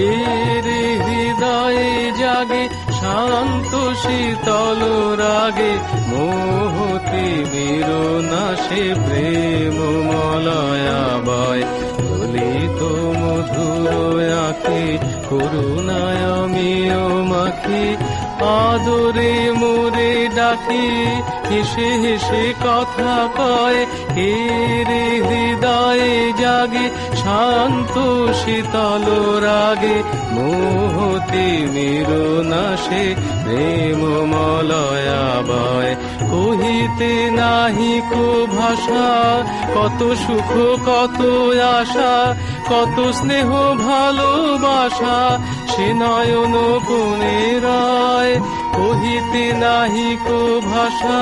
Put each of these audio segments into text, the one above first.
এর হৃদয়ে জাগে শান্ত শীতল রাগে, মোহতি বিরনাশে প্রেম মলয়াবয় তো মধুর আঁকে করুণায় আমিও মাখি, আদরে মোরে ডাকি, হেসে হেসে কথা কয় এর হৃদয়ে জাগে শান্ত শীতল রাগে, মোহতি মেরো নাশে প্রেম মলয়া বয়। কহিতে নাহি কো ভাষা কত সুখ, কত আশা, কত স্নেহ, ভালোবাসা, সে নয়ন রায়। কহিতে নাহি কো ভাষা,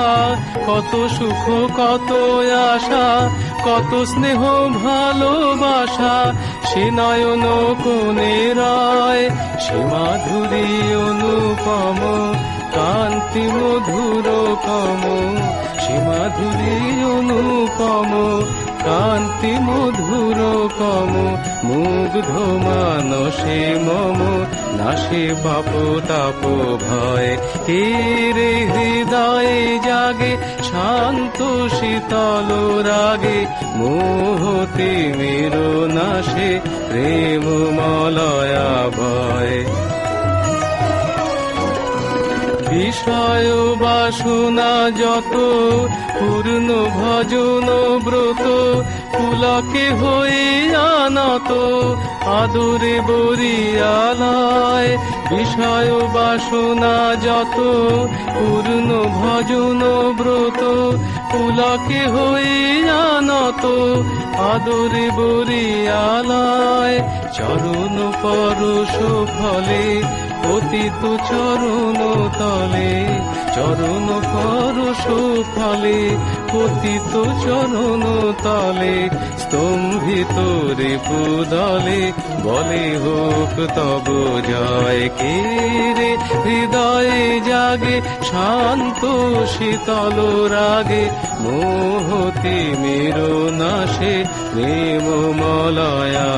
কত সুখ, কত আশা, কত স্নেহ, ভালোবাসা। সে নয়ন কোণে রায়, সে মাধুরী অনুপম, কান্তি মধুর কম সে মাধুরী অনুপম কান্তি মধুর কম মুগ্ধ মানসে মম নাশে পাপ তাপ ভয়। হে রে হৃদয়ে জাগে, শান্ত শীতল রাগে, মোহতে মেরো নাশে প্রেম মলয়া ভয়। বিষয় বাসনা যত, পূর্ণ ভজন ব্রত পুলকে হয়ে আনত, আদরে বরিয়ালায়। বিষয় বাসনা যত, পূর্ণ ভজন ব্রত পুলকে হয়ে আনত আদরে বরিয়ালায় চরণ পরশ ফলে অতীত চরণ তলে। চরণ পরশ ফলে পতিত চরণ তলে, স্তম্ভিত রে পুদলে বলে হোক তব জয় কে রে? হৃদয়ে জাগে, শান্ত শীতল রাগে, মোহতি মেরো নাশে প্রেম মলয়া